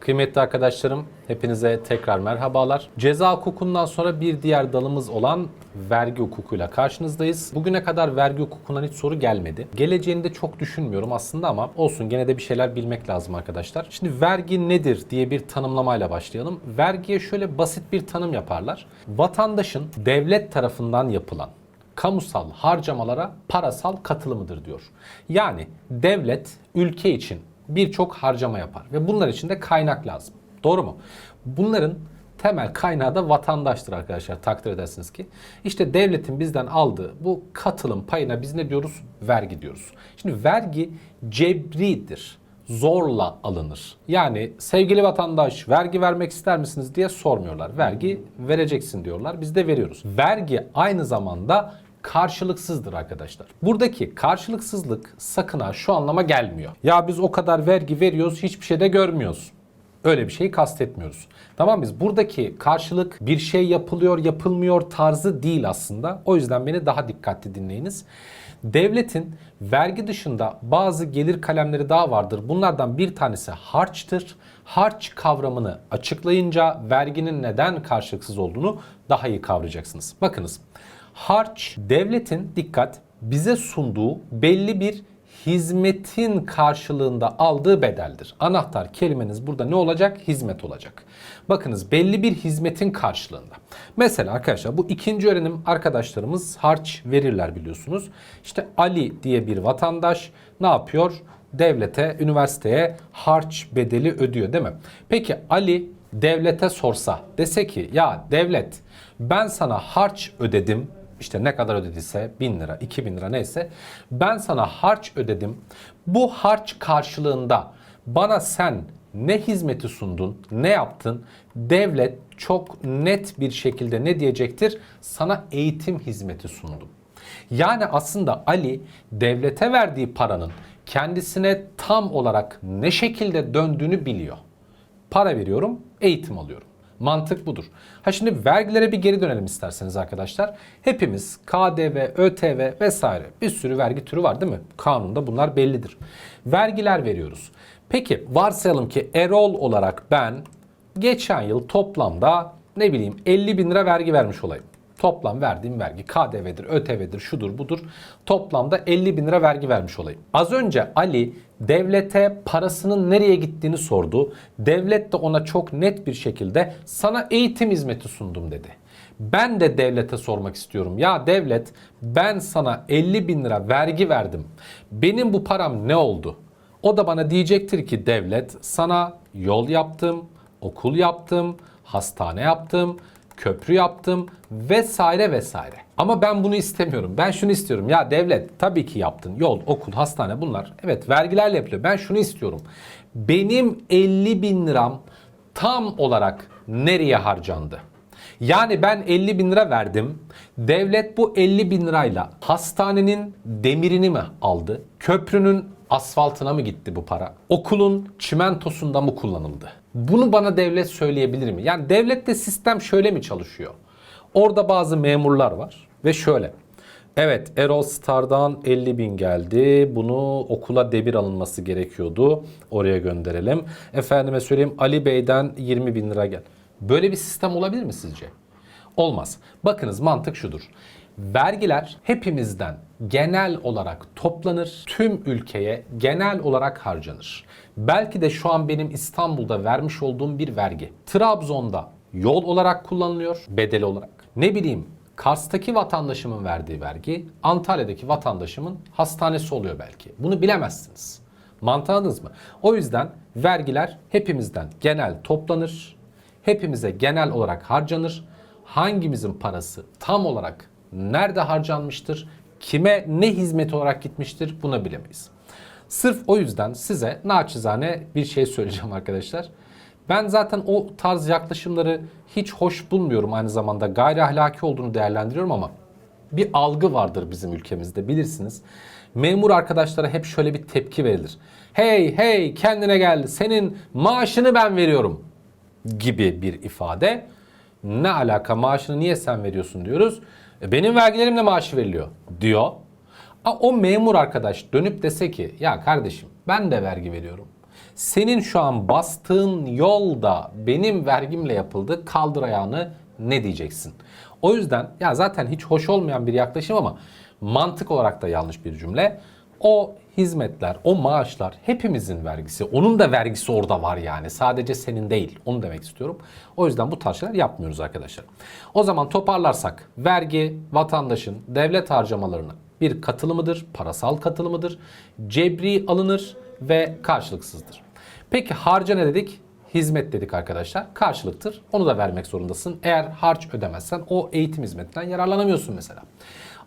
Kıymetli arkadaşlarım, hepinize tekrar merhabalar. Ceza hukukundan sonra bir diğer dalımız olan vergi hukukuyla karşınızdayız. Bugüne kadar vergi hukukundan hiç soru gelmedi. Geleceğini de çok düşünmüyorum aslında ama olsun gene de bir şeyler bilmek lazım arkadaşlar. Şimdi vergi nedir diye bir tanımlamayla başlayalım. Vergiye şöyle basit bir tanım yaparlar. Vatandaşın devlet tarafından yapılan kamusal harcamalara parasal katılımıdır diyor. Yani devlet ülke için birçok harcama yapar ve bunlar için de kaynak lazım. Doğru mu? Bunların temel kaynağı da vatandaştır arkadaşlar takdir edersiniz ki. İşte devletin bizden aldığı bu katılım payına biz ne diyoruz? Vergi diyoruz. Şimdi vergi cebridir zorla alınır. Yani sevgili vatandaş vergi vermek ister misiniz diye sormuyorlar. Vergi vereceksin diyorlar. Biz de veriyoruz. Vergi aynı zamanda karşılıksızdır arkadaşlar. Buradaki karşılıksızlık sakın ha şu anlama gelmiyor. Ya biz o kadar vergi veriyoruz hiçbir şey de görmüyoruz. Öyle bir şeyi kastetmiyoruz. Tamam biz buradaki karşılık bir şey yapılıyor yapılmıyor tarzı değil aslında. O yüzden beni daha dikkatli dinleyiniz. Devletin vergi dışında bazı gelir kalemleri daha vardır. Bunlardan bir tanesi harçtır. Harç kavramını açıklayınca verginin neden karşılıksız olduğunu daha iyi kavrayacaksınız. Bakınız. Harç devletin dikkat bize sunduğu belli bir hizmetin karşılığında aldığı bedeldir. Anahtar kelimeniz burada ne olacak? Hizmet olacak. Bakınız belli bir hizmetin karşılığında. Mesela arkadaşlar bu ikinci öğrenim arkadaşlarımız harç verirler biliyorsunuz. İşte Ali diye bir vatandaş ne yapıyor? Devlete, üniversiteye harç bedeli ödüyor değil mi? Peki Ali devlete sorsa dese ki ya devlet ben sana harç ödedim işte ne kadar ödediyse 1000 lira 2000 lira neyse ben sana harç ödedim bu harç karşılığında bana sen ne hizmeti sundun ne yaptın devlet çok net bir şekilde ne diyecektir sana eğitim hizmeti sundum. Yani aslında Ali devlete verdiği paranın kendisine tam olarak ne şekilde döndüğünü biliyor. Para veriyorum, eğitim alıyorum. Mantık budur. Ha şimdi vergilere bir geri dönelim isterseniz arkadaşlar. Hepimiz KDV, ÖTV vesaire bir sürü vergi türü var değil mi? Kanunda bunlar bellidir. Vergiler veriyoruz. Peki varsayalım ki Erol olarak ben geçen yıl toplamda ne bileyim 50 bin lira vergi vermiş olayım. Toplam verdiğim vergi KDV'dir, ÖTV'dir, şudur budur. Toplamda 50 bin lira vergi vermiş olayım. Az önce Ali devlete parasının nereye gittiğini sordu. Devlet de ona çok net bir şekilde sana eğitim hizmeti sundum dedi. Ben de devlete sormak istiyorum. Ya devlet ben sana 50 bin lira vergi verdim. Benim bu param ne oldu? O da bana diyecektir ki devlet sana yol yaptım, okul yaptım, hastane yaptım, köprü yaptım vesaire vesaire. Ama ben bunu istemiyorum. Ben şunu istiyorum. Ya devlet tabii ki yaptın. Yol, okul, hastane bunlar. Evet vergilerle yapılıyor. Ben şunu istiyorum. Benim 50 bin liram tam olarak nereye harcandı? Yani ben 50 bin lira verdim. Devlet bu 50 bin lirayla hastanenin demirini mi aldı? Köprünün asfaltına mı gitti bu para? Okulun çimentosunda mı kullanıldı? Bunu bana devlet söyleyebilir mi? Yani devlette sistem şöyle mi çalışıyor? Orada bazı memurlar var ve şöyle. Evet Erol Star'dan 50 bin geldi. Bunu okula debir alınması gerekiyordu. Oraya gönderelim. Efendime söyleyeyim Ali Bey'den 20 bin lira gel. Böyle bir sistem olabilir mi sizce? Olmaz. Bakınız mantık şudur. Vergiler hepimizden genel olarak toplanır, tüm ülkeye genel olarak harcanır. Belki de şu an benim İstanbul'da vermiş olduğum bir vergi. Trabzon'da yol olarak kullanılıyor, bedeli olarak. Ne bileyim Kars'taki vatandaşımın verdiği vergi, Antalya'daki vatandaşımın hastanesi oluyor belki. Bunu bilemezsiniz. Mantığınız mı? O yüzden vergiler hepimizden genel toplanır, hepimize genel olarak harcanır. Hangimizin parası tam olarak nerede harcanmıştır, kime ne hizmet olarak gitmiştir buna bilemeyiz. Sırf o yüzden size naçizane bir şey söyleyeceğim arkadaşlar. Ben zaten o tarz yaklaşımları hiç hoş bulmuyorum aynı zamanda gayri ahlaki olduğunu değerlendiriyorum ama bir algı vardır bizim ülkemizde bilirsiniz. Memur arkadaşlara hep şöyle bir tepki verilir. Hey hey kendine gel senin maaşını ben veriyorum gibi bir ifade. Ne alaka maaşını niye sen veriyorsun diyoruz. "E, benim vergilerimle maaşı veriliyor diyor. A, O memur arkadaş dönüp dese ki ya kardeşim ben de vergi veriyorum. Senin şu an bastığın yolda benim vergimle yapıldı. Kaldır ayağını ne diyeceksin? O yüzden ya zaten hiç hoş olmayan bir yaklaşım ama mantık olarak da yanlış bir cümle. O hizmetler, o maaşlar hepimizin vergisi. Onun da vergisi orada var yani. Sadece senin değil. Onu demek istiyorum. O yüzden bu tarz şeyler yapmıyoruz arkadaşlar. O zaman toparlarsak vergi vatandaşın devlet harcamalarına bir katılımıdır, parasal katılımıdır. Cebri alınır ve karşılıksızdır. Peki harca ne dedik? Hizmet dedik arkadaşlar. Karşılıktır. Onu da vermek zorundasın. Eğer harç ödemezsen o eğitim hizmetinden yararlanamıyorsun mesela.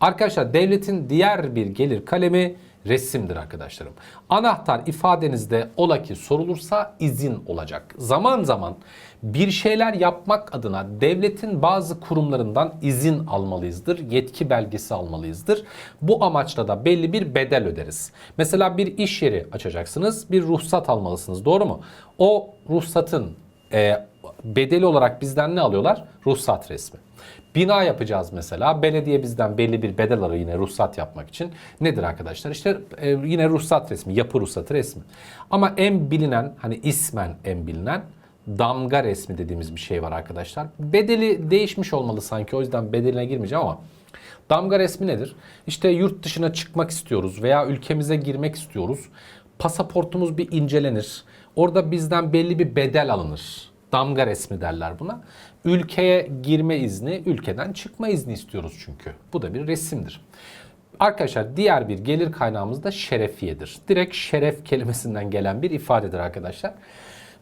Arkadaşlar devletin diğer bir gelir kalemi resimdir arkadaşlarım. Anahtar ifadenizde ola ki sorulursa izin olacak. Zaman zaman bir şeyler yapmak adına devletin bazı kurumlarından izin almalıyızdır. Yetki belgesi almalıyızdır. Bu amaçla da belli bir bedel öderiz. Mesela bir iş yeri açacaksınız. Bir ruhsat almalısınız. Doğru mu? O ruhsatın e, bedeli olarak bizden ne alıyorlar? Ruhsat resmi. Bina yapacağız mesela. Belediye bizden belli bir bedel alır yine ruhsat yapmak için. Nedir arkadaşlar? İşte e, yine ruhsat resmi, yapı ruhsatı resmi. Ama en bilinen, hani ismen en bilinen damga resmi dediğimiz bir şey var arkadaşlar. Bedeli değişmiş olmalı sanki o yüzden bedeline girmeyeceğim ama damga resmi nedir? İşte yurt dışına çıkmak istiyoruz veya ülkemize girmek istiyoruz. Pasaportumuz bir incelenir. Orada bizden belli bir bedel alınır. Damga resmi derler buna. Ülkeye girme izni, ülkeden çıkma izni istiyoruz çünkü. Bu da bir resimdir. Arkadaşlar diğer bir gelir kaynağımız da şerefiyedir. Direkt şeref kelimesinden gelen bir ifadedir arkadaşlar.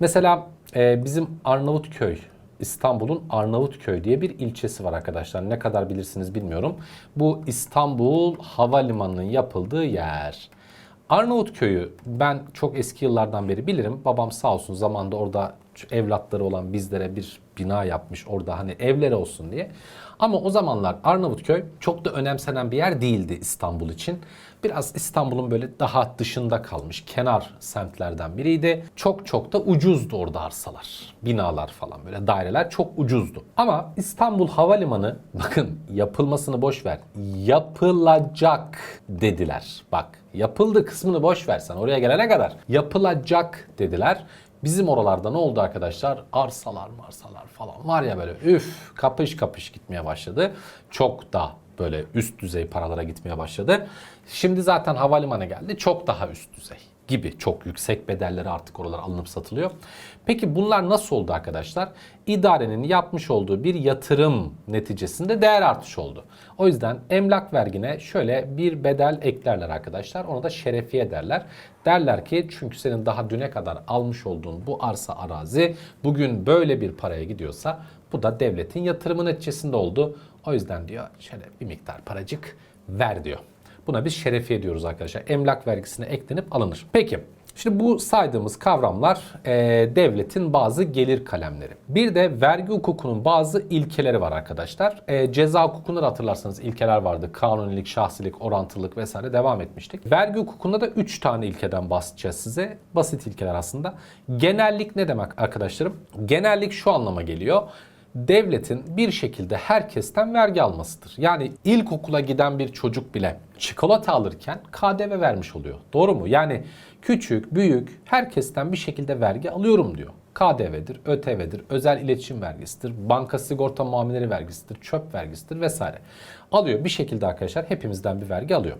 Mesela e, bizim Arnavutköy, İstanbul'un Arnavutköy diye bir ilçesi var arkadaşlar. Ne kadar bilirsiniz bilmiyorum. Bu İstanbul Havalimanı'nın yapıldığı yer. Arnavutköy'ü ben çok eski yıllardan beri bilirim. Babam sağ olsun zamanda orada evlatları olan bizlere bir bina yapmış orada hani evleri olsun diye. Ama o zamanlar Arnavutköy çok da önemsenen bir yer değildi İstanbul için. Biraz İstanbul'un böyle daha dışında kalmış kenar semtlerden biriydi. Çok çok da ucuzdu orada arsalar. Binalar falan böyle daireler çok ucuzdu. Ama İstanbul Havalimanı bakın yapılmasını boş ver. Yapılacak dediler. Bak yapıldı kısmını boş versen oraya gelene kadar yapılacak dediler. Bizim oralarda ne oldu arkadaşlar? Arsalar marsalar falan var ya böyle üf kapış kapış gitmeye başladı. Çok da böyle üst düzey paralara gitmeye başladı. Şimdi zaten havalimanı geldi çok daha üst düzey gibi çok yüksek bedelleri artık oralar alınıp satılıyor. Peki bunlar nasıl oldu arkadaşlar? İdarenin yapmış olduğu bir yatırım neticesinde değer artışı oldu. O yüzden emlak vergine şöyle bir bedel eklerler arkadaşlar. Ona da şerefiye derler. Derler ki çünkü senin daha düne kadar almış olduğun bu arsa arazi bugün böyle bir paraya gidiyorsa bu da devletin yatırımı neticesinde oldu. O yüzden diyor şöyle bir miktar paracık ver diyor. Buna biz şerefiye diyoruz arkadaşlar. Emlak vergisine eklenip alınır. Peki Şimdi bu saydığımız kavramlar e, devletin bazı gelir kalemleri. Bir de vergi hukukunun bazı ilkeleri var arkadaşlar. E, ceza hukukunda da hatırlarsanız ilkeler vardı. Kanunilik, şahsilik, orantılılık vesaire devam etmiştik. Vergi hukukunda da 3 tane ilkeden bahsedeceğiz size. Basit ilkeler aslında. Genellik ne demek arkadaşlarım? Genellik şu anlama geliyor devletin bir şekilde herkesten vergi almasıdır. Yani ilkokula giden bir çocuk bile çikolata alırken KDV vermiş oluyor. Doğru mu? Yani küçük, büyük herkesten bir şekilde vergi alıyorum diyor. KDV'dir, ÖTV'dir, özel iletişim vergisidir, banka sigorta muameleri vergisidir, çöp vergisidir vesaire. Alıyor bir şekilde arkadaşlar hepimizden bir vergi alıyor.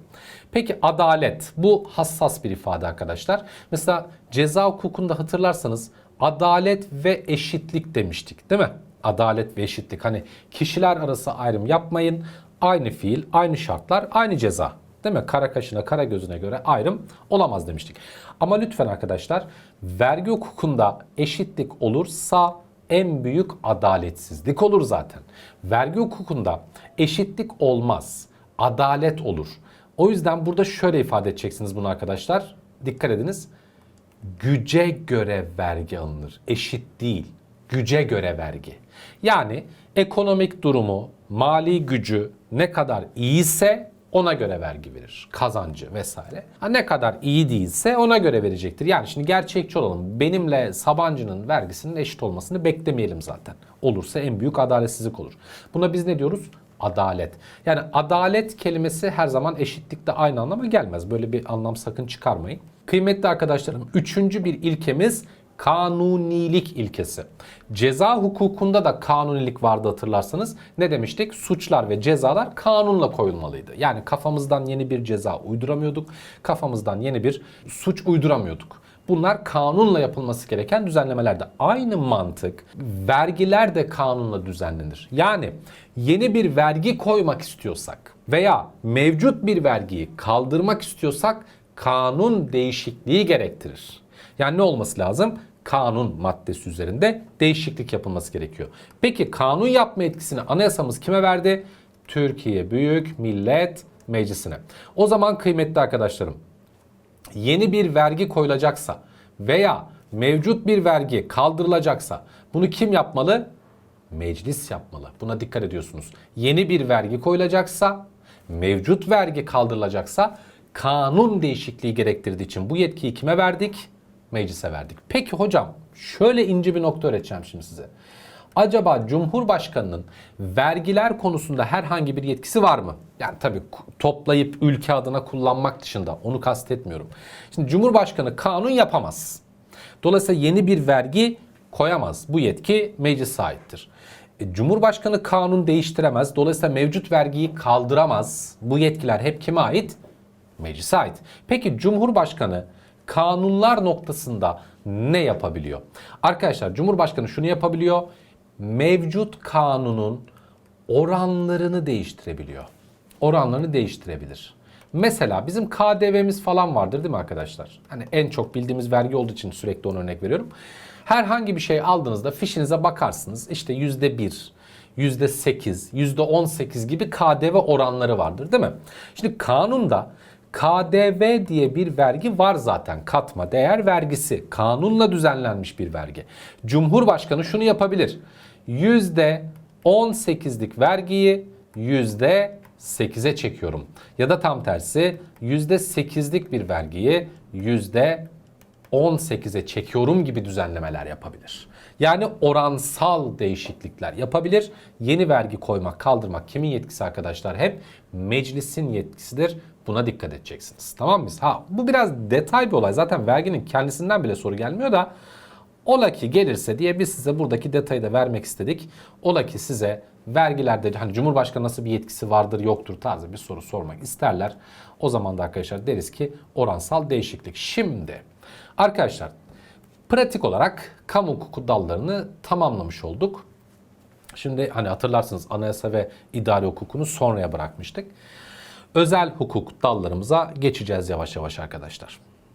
Peki adalet bu hassas bir ifade arkadaşlar. Mesela ceza hukukunda hatırlarsanız adalet ve eşitlik demiştik değil mi? Adalet ve eşitlik. Hani kişiler arası ayrım yapmayın. Aynı fiil, aynı şartlar, aynı ceza. Değil mi? Kara kaşına, kara gözüne göre ayrım olamaz demiştik. Ama lütfen arkadaşlar vergi hukukunda eşitlik olursa en büyük adaletsizlik olur zaten. Vergi hukukunda eşitlik olmaz. Adalet olur. O yüzden burada şöyle ifade edeceksiniz bunu arkadaşlar. Dikkat ediniz. Güce göre vergi alınır. Eşit değil güce göre vergi. Yani ekonomik durumu, mali gücü ne kadar iyiyse ona göre vergi verir. Kazancı vesaire. Ha ne kadar iyi değilse ona göre verecektir. Yani şimdi gerçekçi olalım. Benimle Sabancı'nın vergisinin eşit olmasını beklemeyelim zaten. Olursa en büyük adaletsizlik olur. Buna biz ne diyoruz? adalet. Yani adalet kelimesi her zaman eşitlikte aynı anlama gelmez. Böyle bir anlam sakın çıkarmayın. Kıymetli arkadaşlarım, üçüncü bir ilkemiz kanunilik ilkesi. Ceza hukukunda da kanunilik vardı hatırlarsanız. Ne demiştik? Suçlar ve cezalar kanunla koyulmalıydı. Yani kafamızdan yeni bir ceza uyduramıyorduk. Kafamızdan yeni bir suç uyduramıyorduk. Bunlar kanunla yapılması gereken düzenlemelerde. Aynı mantık vergiler de kanunla düzenlenir. Yani yeni bir vergi koymak istiyorsak veya mevcut bir vergiyi kaldırmak istiyorsak kanun değişikliği gerektirir. Yani ne olması lazım? Kanun maddesi üzerinde değişiklik yapılması gerekiyor. Peki kanun yapma etkisini anayasamız kime verdi? Türkiye Büyük Millet Meclisi'ne. O zaman kıymetli arkadaşlarım yeni bir vergi koyulacaksa veya mevcut bir vergi kaldırılacaksa bunu kim yapmalı? Meclis yapmalı. Buna dikkat ediyorsunuz. Yeni bir vergi koyulacaksa, mevcut vergi kaldırılacaksa kanun değişikliği gerektirdiği için bu yetkiyi kime verdik? Meclise verdik. Peki hocam şöyle ince bir nokta öğreteceğim şimdi size. Acaba Cumhurbaşkanı'nın vergiler konusunda herhangi bir yetkisi var mı? Yani tabii toplayıp ülke adına kullanmak dışında onu kastetmiyorum. Şimdi Cumhurbaşkanı kanun yapamaz. Dolayısıyla yeni bir vergi koyamaz. Bu yetki meclise aittir. E, Cumhurbaşkanı kanun değiştiremez. Dolayısıyla mevcut vergiyi kaldıramaz. Bu yetkiler hep kime ait? Meclise ait. Peki Cumhurbaşkanı kanunlar noktasında ne yapabiliyor? Arkadaşlar Cumhurbaşkanı şunu yapabiliyor. Mevcut kanunun oranlarını değiştirebiliyor. Oranlarını değiştirebilir. Mesela bizim KDV'miz falan vardır değil mi arkadaşlar? Hani en çok bildiğimiz vergi olduğu için sürekli onu örnek veriyorum. Herhangi bir şey aldığınızda fişinize bakarsınız. İşte %1, %8, %18 gibi KDV oranları vardır değil mi? Şimdi kanunda KDV diye bir vergi var zaten. Katma değer vergisi. Kanunla düzenlenmiş bir vergi. Cumhurbaşkanı şunu yapabilir. %18'lik vergiyi %8'e çekiyorum. Ya da tam tersi %8'lik bir vergiyi %18'e çekiyorum gibi düzenlemeler yapabilir. Yani oransal değişiklikler yapabilir. Yeni vergi koymak, kaldırmak kimin yetkisi arkadaşlar? Hep meclisin yetkisidir. Buna dikkat edeceksiniz. Tamam mıyız? Ha bu biraz detay bir olay. Zaten verginin kendisinden bile soru gelmiyor da ola ki gelirse diye biz size buradaki detayı da vermek istedik. Ola ki size vergilerde hani Cumhurbaşkanı nasıl bir yetkisi vardır yoktur tarzı bir soru sormak isterler. O zaman da arkadaşlar deriz ki oransal değişiklik. Şimdi arkadaşlar pratik olarak kamu hukuku dallarını tamamlamış olduk. Şimdi hani hatırlarsınız anayasa ve idari hukukunu sonraya bırakmıştık. Özel hukuk dallarımıza geçeceğiz yavaş yavaş arkadaşlar.